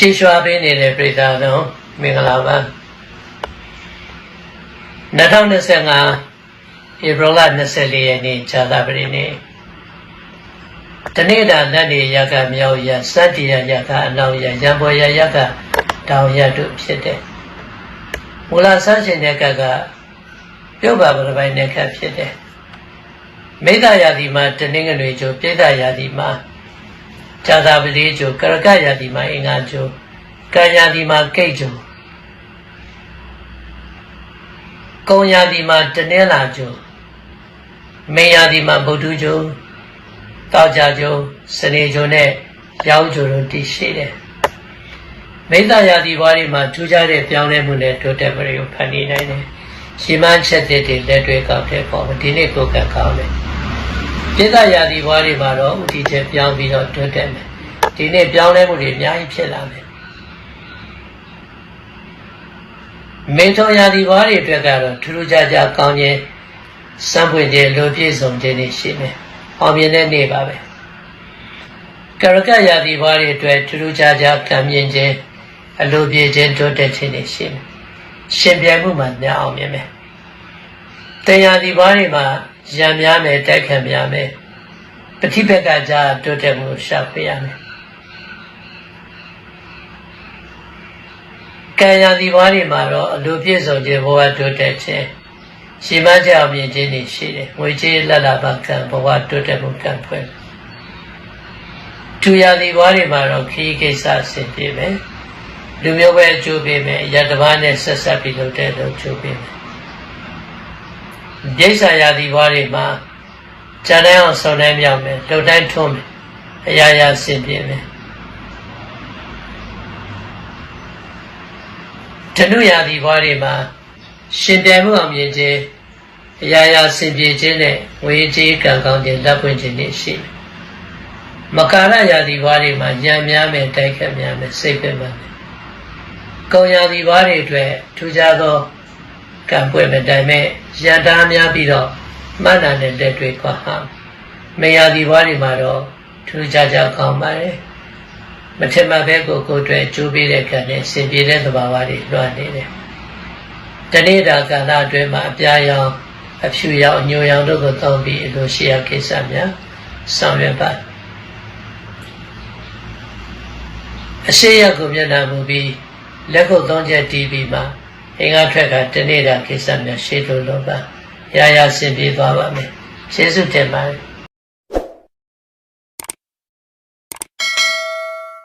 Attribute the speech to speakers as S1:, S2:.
S1: ချီးရွှာပေးနေတဲ့ပြည်သားတော်မင်္ဂလာပါ2025ဧပြီလ24ရက်နေ့ဇာတာပတိနေ့တနေ့တာလက်နေရကမြောက်ရစတ္တိယရကအနောက်ရရံပေါ်ရရကတောင်ရတို့ဖြစ်တယ်မူလဆန်းရှင်တဲ့ကကပြုတ်ပါပရပိုင်တဲ့ကဖြစ်တယ်မိဒ္ဒယာတိမှာတနင်္ဂနွေကျိုပြိဒ္ဒယာတိမှာ ဇာတာပတိကျိုကရကယာတိမှာအင်္ဂါကျိုကံယာတိမှာကိတ်ကျိုကုံယာတိမှာတနင်္လာကျိုမေယာတိမှာဗုဒ္ဓကျိုတောက်ကြကျိုစနေကျိုနဲ့ရောင်းကျိုတို့တည်ရှိတယ်မိဒ္ဒယာတိဘွားတွေမှာထူးခြားတဲ့ပြောင်းလဲမှုနဲ့တိုးတက်မှုတွေကိုဖန်တီးနိုင်တယ်ရှင်းမချက်တဲ့တွေလက်တွေကောက်တဲ့ပေါ်မှာဒီနေ့ကိုယ်ကကောင်းတယ် ပြိဿယာတိဘွားတွေမှာတော့ဥတီချက်ပြောင်းပြီးတော့တိုးတက်မယ်ဒီနေ့ပြောင်းလဲမှုတွေအများကြီးဖြစ်လာမယ်မင်းတော်ယာတိဘွားတွေအတွက်ကတော့ထူးထူးခြားခြားကောင်းခြင်းစံပွင့်ခြင်းလိုပြည့်စုံခြင်းတွေရှိမယ်အောင်မြင်တဲ့နေ့ပါပဲကရကယာတိဘွားတွေအတွက်ထူးထူးခြားခြားကံမြင်ခြင်းအလိုပြည့်ခြင်းတိုးတက်ခြင်းတွေရှိမယ်ရှင်ပြိုင်မှုမှာများအောင်မြင်မယ်တရားဒီဘွားတွေမှာရံများမယ်တိုက်ခံများမယ် ပฏิပက္ခကြားတိုးတက်မှုရှာဖွေရမယ်ကံရာဒီဘွားတွေမှာတော့အလိုပြည့်စုံခြင်းဘဝတိုးတက်ခြင်းရှိမကြအောင်မြင်ခြင်းတွေရှိတယ်ငွေကြေးလက်လာပါကံဘဝတိုးတက်မှုကံဖွယ်သူရာဒီဘွားတွေမှာတော့ခီးကိစ္စအဆင်ပြေမယ်လူမျိုးပဲအကျိုးပေးမယ်ရတဘာနဲ့ဆက်ဆက်ပြီးလုပ်တဲ့လုပ်ကျိုးပေးမယ်ဒိဋ္ဌာယာဒီဘွားတွေမှာ ဇာတိုင်းအောင်ဆောင်တိုင်းမြောက်မယ်လှုပ်တိုင်းထုံးမယ်အရာရာဆင်ပြေမယ်တနုယာဒီဘွားတွေမှာရှင်ပြိုင်မှုအောင်မြင်ခြင်းအရာရာဆင်ပြေခြင်းနဲ့ငွေကြေးကံကောင်းခြင်းလက်ပွင့်ခြင်းတွေရှိတယ်မကာရယာဒီဘွားတွေမှာညံများမယ်တိုက်ခတ်များမယ်စိတ်ပင်မယ်ကုံရာဒီဘွားတွေအတွက်ထူးခြားသောကံပွင့်မဲ့တိုင်မဲ့ရန်တားများပြီးတော့ မှတ်တာနဲ့လက်တွေခွာဟာမေယာဒီဘွားတွေမှာတော့ထူးခြားခြားကောင်းပါတယ်မထင်မှတ်ပဲကိုကိုယ်အတွက်ကျိုးပေးတဲ့ကံနဲ့စင်ပြေတဲ့သဘာဝတွေလွှမ်းနေတယ်တနေ့တာကာလအတွင်းမှာအပြာရောင်အဖြူရောင်အညိုရောင်တို့ကိုသုံးပြီးအလိုရှိရာကိစ္စများဆောင်ရွက်ပါအရှိရကိုမျက်နှာမူပြီးလက်ခုပ်သုံးချက်တီးပြီးမှအင်္ဂါထွက်ကတနေ့တာကိစ္စများရှေ့လိုလုပ်ပါ ရာရာဆင်ပြေသွားပါမယ်ကျေးဇူးတင်ပါတယ်